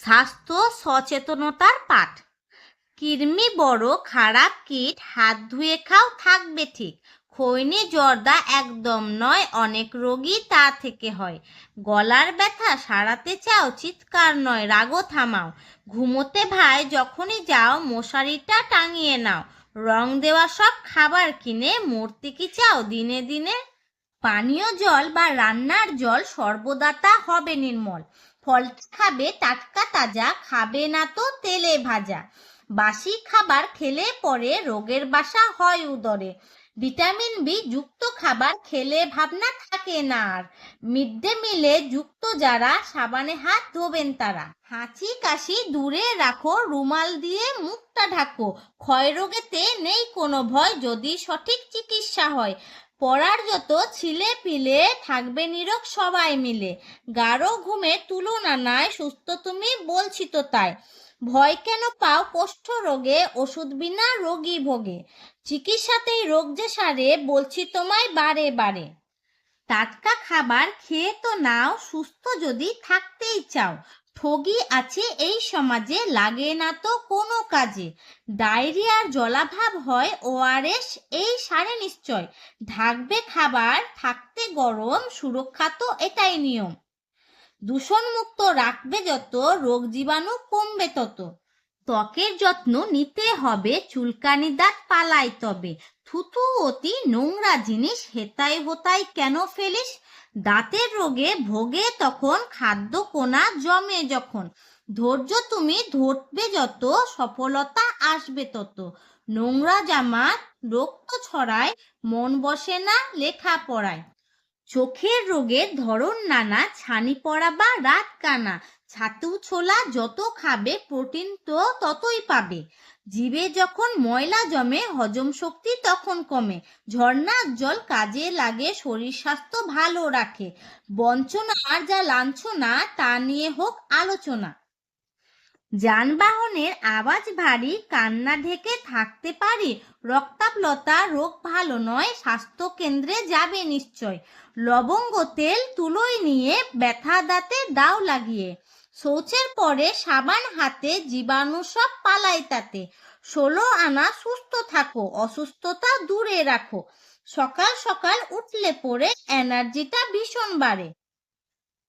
স্বাস্থ্য সচেতনতার পাঠ। কৃমি, বড়, খারাপ কীট, হাত ধুয়ে খাও, থাকবে ঠিক। খৈনি, জর্দা একদম নয়, অনেক রোগী তা থেকে হয়। গলার ব্যথা, সারাতে চাও, চিৎকার নয়, রাগও থামাও। ঘুমোতে ভাই, যখনই যাও, মশারিটা টাঙিয়ে নাও। রং দেওয়া সব খাবার কিনে, মরতে কি চাও? দিনে দিনে পানীয় জল বা রান্নার জল সর্বদাতা হবে নির্মল। ফল খাবে, টাটকা তাজা, খাবে না তো তেলে ভাজা। বাসি খাবার খেলে পরে রোগের বাসা হয় উদরে। ভিটামিন বি যুক্ত খাবার খেলে ভাবনা থাকে না আর। মিড ডে মিলে যুক্ত যারা, সাবানে হাত ধোবেন তারা। হাঁচি কাশি দূরে রাখো, রুমাল দিয়ে মুখটা ঢাকো। ক্ষয় রোগেতে নেই কোনো ভয়, যদি সঠিক চিকিৎসা হয়। পড়ার যত ছিলে পিলে থাকবে নিরোগ সবাই মিলে। গাঢ় ঘুমে তুলনা নাই সুস্থ তুমি বলছি তো তাই। ভয় কেন পাও কোষ্ঠ রোগে, ওষুধ বিনা রোগী ভোগে। চিকিৎসাতেই রোগ যে সারে, বলছি তোমায় বারে বারে। টাটকা খাবার খেয়ে তো নাও, সুস্থ যদি থাকতেই চাও। ঠগি আছে এই সমাজে, লাগে না তো কোনো কাজে। ডায়রিয়ার জলাভাব হয় ওআরএস, এই সারে নিশ্চয়। ঢাকবে খাবার, থাকতে গরম, সুরক্ষা তো এটাই নিয়ম। দূষণমুক্ত রাখবে যত, রোগ জীবাণু কমবে তত। ত্বকের যত্ন নিতে হবে, চুলকানি দাঁত পালাই তবে। থুতু অতি নোংরা জিনিস, হেতাই হোতাই কেন ফেলিস? দাঁতের রোগে ভোগে তখন খাদ্য কোনা জমে যখন। ধৈর্য তুমি ধরবে যত, সফলতা আসবে তত। নোংরা জামা রক্ত ছড়ায়, মন বসে না লেখা পড়ায় চোখের রোগের ধরন নানা, ছানি পড়া বা রাত কানা ছাতু ছোলা যত খাবে, প্রোটিন তো ততই পাবে। জিভে যখন ময়লা জমে, হজম শক্তি তখন কমে। ঝর্ণার জল কাজে লাগে, শরীর স্বাস্থ্য ভালো রাখে। বঞ্চনা আর যা লাঞ্ছনা, তা নিয়ে হোক আলোচনা। যানবাহনের আওয়াজ ভারী, কান্না ঢেকে থাকতে পারি। রক্তাপ্লতা রোগ ভালো নয় স্বাস্থ্য কেন্দ্রে যাবে নিশ্চয়। লবঙ্গ তেল তুলোয় নিয়ে ব্যথা দাঁতে দাও লাগিয়ে। শৌচের পরে সাবান হাতে, জীবাণু সব পালাই তাতে। ষোলো আনা সুস্থ থাকো, অসুস্থতা দূরে রাখো। সকাল সকাল উঠলে পরে এনার্জিটা ভীষণ বাড়ে।